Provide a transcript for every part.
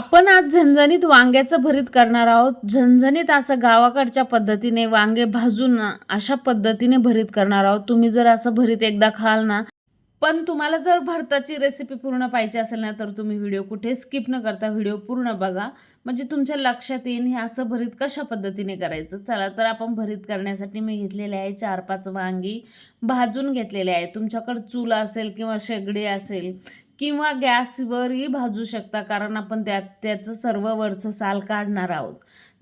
आपण आज झणझणीत वांग्याचं भरीत करणार आहोत. झणझणीत असं गावाकडच्या पद्धतीने वांगे भाजून अशा पद्धतीने भरीत करणार आहोत. तुम्ही जर असं भरीत एकदा खाल ना पण तुम्हाला जर भरताची रेसिपी पूर्ण पाहिजे असेल ना तर तुम्ही व्हिडिओ कुठे स्किप न करता व्हिडिओ पूर्ण बघा. म्हणजे तुमच्या लक्षात येईल हे असं भरीत कशा पद्धतीने करायचं? चला तर आपण भरीत करण्यासाठी मी घेतलेले आहे चार पाच वांगी भाजून घेतलेले आहे. तुमच्याकडे चूल असेल किंवा शेगडी असेल किंवा गॅसवरही भाजू शकता कारण आपण त्यात त्याचं सर्व वरचं साल काढणार आहोत.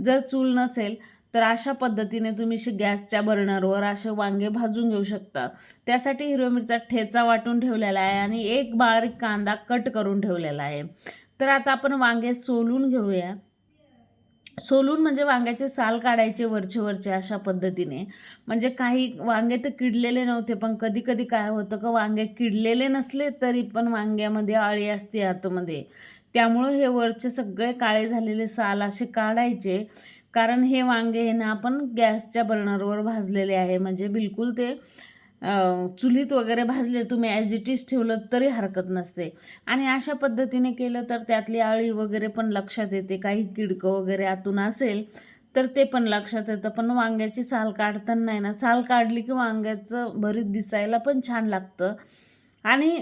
जर चूल नसेल तर अशा पद्धतीने तुम्ही शे- गॅसच्या बर्नरवर असे वांगे भाजून घेऊ शकता. त्यासाठी हिरव्या मिरचा ठेचा वाटून ठेवलेला आहे आणि एक बारीक कांदा कट करून ठेवलेला आहे. तर आता आपण वांगे सोलून घेऊया. सोलून म्हणजे वांग्याचे साल काढायचे वरचे वरचे अशा पद्धतीने. म्हणजे काही वांगे तर किडलेले नव्हते पण कधी कधी काय होतं का वांगे किडलेले नसले तरी पण वांग्यामध्ये आळी असते आतमध्ये. त्यामुळं हे वरचे सगळे काळे झालेले साल असे काढायचे. कारण हे वांगे हे ना आपण गॅसच्या बर्नरवर भाजलेले आहे. म्हणजे बिलकुल ते चुलीत वगैरे भाजले तुम्ही ॲज इट इज ठेवलं तरी हरकत नसते. आणि अशा पद्धतीने केलं तर त्यातली आळी वगैरे पण लक्षात येते. काही किडकं वगैरे आतून असेल तर ते पण लक्षात येतं. पण वांग्याची साल काढताना नाही ना साल काढली की वांग्याचं भरीत दिसायला पण छान लागतं. आणि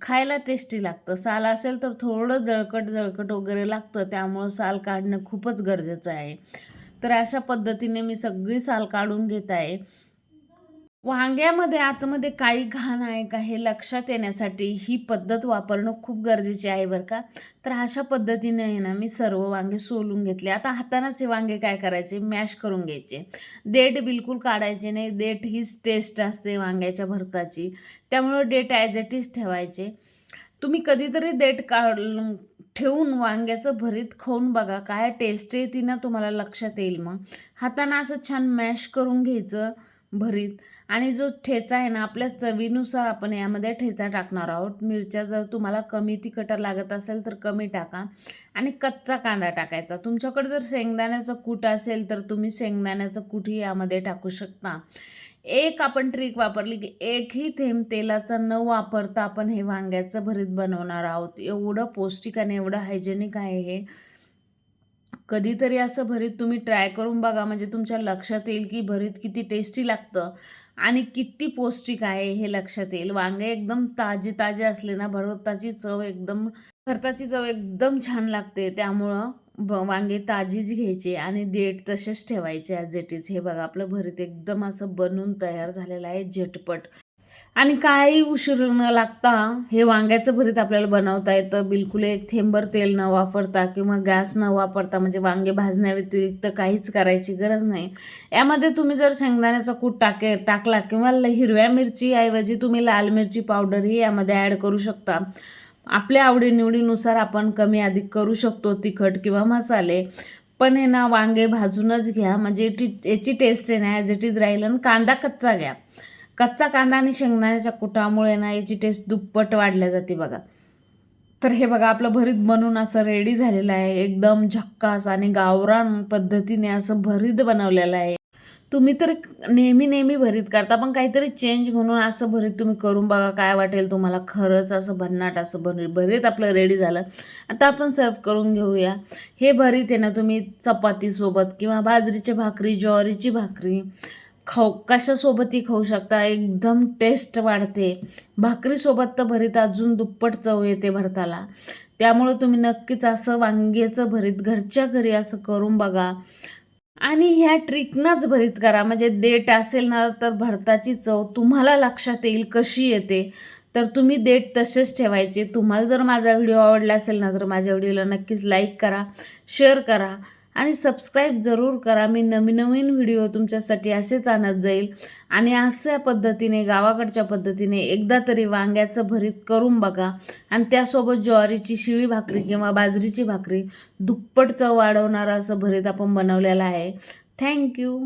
खायला टेस्टी लागतं. साल असेल तर थोडं जळकट जळकट वगैरे लागतं. त्यामुळं साल काढणं खूपच गरजेचं आहे. तर अशा पद्धतीने मी सगळी साल काढून घेत आहे. वांग्यामध्ये आतमध्ये काही घाण आहे का हे लक्षात येण्यासाठी ही पद्धत वापरणं खूप गरजेचे आहे बरं का. तर अशा पद्धतीने आहे ना मी सर्व वांगे सोलून घेतले. आता हातानाचे वांगे काय करायचे? मॅश करून घ्यायचे. देठ बिलकुल काढायचे नाही. देठ हीच टेस्ट असते वांग्याच्या भरताची. त्यामुळं डेट ॲज इट इज ठेवायचे. तुम्ही कधीतरी देठ काढ ठेवून वांग्याचं भरीत खाऊन बघा. काय टेस्ट येते ना तुम्हाला लक्षात येईल मग. हातानं असं छान मॅश करून घ्यायचं भरीत. आणि जो ठेचा आहे ना आपल्या चवीनुसार आपण यामध्ये ठेचा टाकणार आहोत. मिरच्या जर तुम्हाला कमी तिखट लागत असेल तर कमी टाका. आणि कच्चा कांदा टाकायचा. तुमच्याकडे जर शेंगदाण्याचं कूट असेल तर तुम्ही शेंगदाण्याचं कूटही यामध्ये टाकू शकता. एक आपण ट्रिक वापरली की एकही थेंब तेलाचा न वापरता आपण हे वांग्याचं भरीत बनवणार आहोत. एवढं पौष्टिक आणि एवढं हायजेनिक आहे हे. कधीतरी असं भरीत तुम्ही ट्राय करून बघा म्हणजे तुमच्या लक्षात येईल की भरीत किती टेस्टी लागतं आणि किती पौष्टिक आहे हे लक्षात येईल. वांगे एकदम ताजे ताजे असले ना भरताची चव एकदम भरताची चव एकदम छान लागते. त्यामुळं वांगे ताजीच घ्यायचे आणि देठ तसेच ठेवायचे ॲज इट इज हे बघा आपलं भरीत एकदम असं बनून तयार झालेलं आहे झटपट. आणि काही उशीर न लागता हे वांग्याचं भरीत आपल्याला बनवता येतं. बिलकुल एक थेंबर तेल न वापरता किंवा गॅस न वापरता म्हणजे वांगे भाजण्याव्यतिरिक्त काहीच करायची गरज नाही. यामध्ये तुम्ही जर शेंगदाण्याचा कूट टाके टाकला किंवा ल- हिरव्या मिरची ऐवजी तुम्ही लाल मिरची पावडरही यामध्ये ॲड करू शकता. आपल्या आवडीनिवडीनुसार आपण कमी अधिक करू शकतो तिखट किंवा मसाले. पण हे ना वांगे भाजूनच घ्या. म्हणजे टी याची टेस्ट आहे ना ॲज इट इज राहील. आणि कांदा कच्चा घ्या. कच्चा कांदा आणि शेंगदाण्याच्या कुटामुळे ना याची टेस्ट दुप्पट वाढल्या जाते बघा. तर हे बघा आपलं भरीत बनून असं रेडी झालेलं आहे. एकदम झक्कास आणि गावरान पद्धतीने असं भरीत बनवलेलं आहे. तुम्ही तर नेहमी नेहमी भरीत करता पण काहीतरी चेंज म्हणून असं भरीत तुम्ही करून बघा काय वाटेल तुम्हाला. खरंच असं भन्नाट असं भरीत भरीत आपलं रेडी झालं. आता आपण सर्व करून घेऊया. हे भरीत आहे ना तुम्ही चपातीसोबत किंवा बाजरीची भाकरी ज्वारीची भाकरी खाऊ कशासोबतही खाऊ शकता? एकदम टेस्ट वाढते. भाकरीसोबत तर भरीत अजून दुप्पट चव येते भरताला. त्यामुळं तुम्ही नक्कीच असं वांग्याचं भरीत घरच्या घरी असं करून बघा. आणि ह्या ट्रिकनंच भरीत करा. म्हणजे देठ असेल ना तर भरताची चव तुम्हाला लक्षात येईल कशी येते. तर तुम्ही देठ तसेच ठेवायचे. तुम्हाला जर माझा व्हिडिओ आवडला असेल ना तर माझ्या व्हिडिओला नक्कीच लाईक करा शेअर करा. आणि सबस्क्राईब जरूर करा. मी नवीन नवीन व्हिडिओ तुमच्यासाठी असेच आणत जाईल. आणि अशा पद्धतीने गावाकडच्या पद्धतीने एकदा तरी वांग्याचं भरीत करून बघा. आणि त्यासोबत ज्वारीची शिळी भाकरी किंवा बाजरीची भाकरी दुप्पट चव वाढवणारं असं भरीत आपण बनवलेलं आहे. थँक्यू